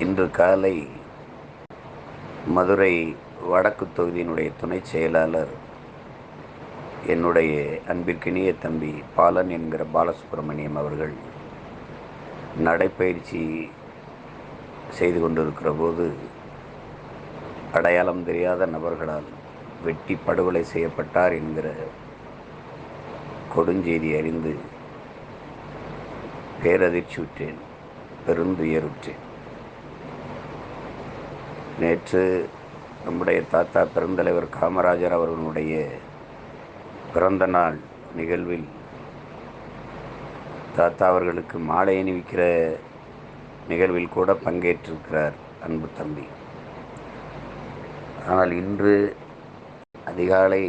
இன்று காலை மதுரை வடக்கு தொகுதியினுடைய துணை செயலாளர் என்னுடைய அன்பிற்கினிய தம்பி பாலன் என்கிற பாலசுப்ரமணியம் அவர்கள் நடைப்பயிற்சி செய்து கொண்டிருக்கிற போது அடையாளம் தெரியாத நபர்களால் வெட்டி படுகொலை செய்யப்பட்டார் என்கிற கொடுஞ்செய்தி அறிந்து பேரதிர்ச்சியுற்றேன் பெருந்துயருற்றேன் நேற்று நம்முடைய தாத்தா பெருந்தலைவர் காமராஜர் அவர்களுடைய பிறந்த நாள் நிகழ்வில் தாத்தா அவர்களுக்கு மாலை அணிவிக்கிற நிகழ்வில் கூட பங்கேற்றிருக்கிறார் அன்பு தம்பி. ஆனால் இன்று அதிகாலை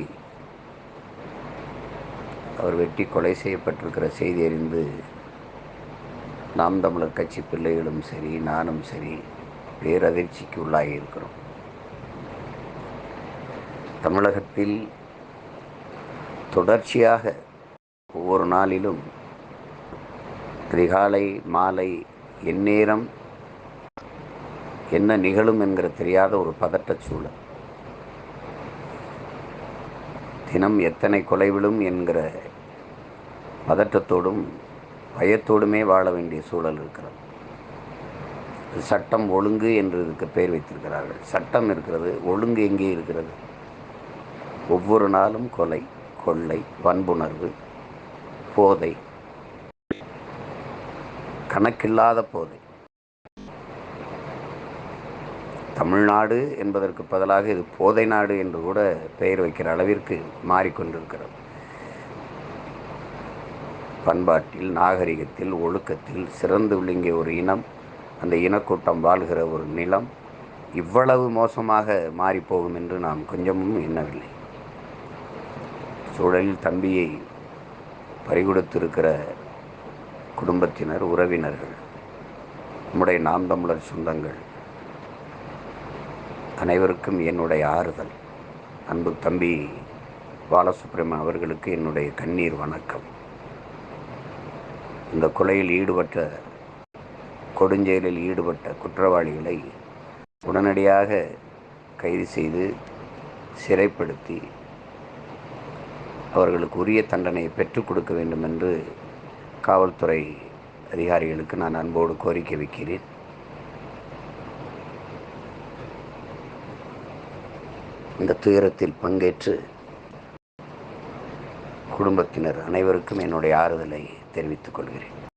அவர் வெட்டி கொலை செய்யப்பட்டிருக்கிற செய்தி அறிந்து நாம் தமிழர் கட்சி பிள்ளைகளும் சரி நானும் சரி பேரதிர்ச்சிக்கு உள்ளாகி இருக்கிறோம். தமிழகத்தில் தொடர்ச்சியாக ஒவ்வொரு நாளிலும் அதிகாலை மாலை எந்நேரம் என்ன நிகழும் என்கிற தெரியாத ஒரு பதட்டச் சூழல். தினம் எத்தனை கொலை விழும் என்கிற பதட்டத்தோடும் பயத்தோடுமே வாழ வேண்டிய சூழல் இருக்கிறது. சட்டம் ஒழுங்கு என்று இதுக்கு பெயர் வைத்திருக்கிறார்கள். சட்டம் இருக்கிறது ஒழுங்கு எங்கே இருக்கிறது? ஒவ்வொரு நாளும் கொலை கொள்ளை வன்புணர்வு போதை கணக்கில்லாத போதை. தமிழ்நாடு என்பதற்கு பதிலாக இது போதை நாடு என்று கூட பெயர் வைக்கிற அளவிற்கு மாறிக்கொண்டிருக்கிறது. பண்பாட்டில் நாகரிகத்தில் ஒழுக்கத்தில் சிறந்து விளங்கிய ஒரு இனம் அந்த இனக்கூட்டம் வாழ்கிற ஒரு நிலம் இவ்வளவு மோசமாக மாறிப்போகும் என்று நாம் கொஞ்சமும் எண்ணவில்லை. சூழலில் தம்பியை பறிகொடுத்திருக்கிற குடும்பத்தினர் உறவினர்கள் நம்முடைய நாம் தமிழர் சொந்தங்கள் அனைவருக்கும் என்னுடைய ஆறுதல். அன்பு தம்பி பாலசுப்ரமணியம் அவர்களுக்கு என்னுடைய கண்ணீர் வணக்கம். இந்த கொலையில் ஈடுபட்ட கொடுஞ்செயலில் ஈடுபட்ட குற்றவாளிகளை உடனடியாக கைது செய்து சிறைப்படுத்தி அவர்களுக்கு உரிய தண்டனையை பெற்றுக் கொடுக்க வேண்டும் என்று காவல்துறை அதிகாரிகளுக்கு நான் அன்போடு கோரிக்கை வைக்கிறேன். இந்த துயரத்தில் பங்கேற்று குடும்பத்தினர் அனைவருக்கும் என்னுடைய ஆறுதலை தெரிவித்துக் கொள்கிறேன்.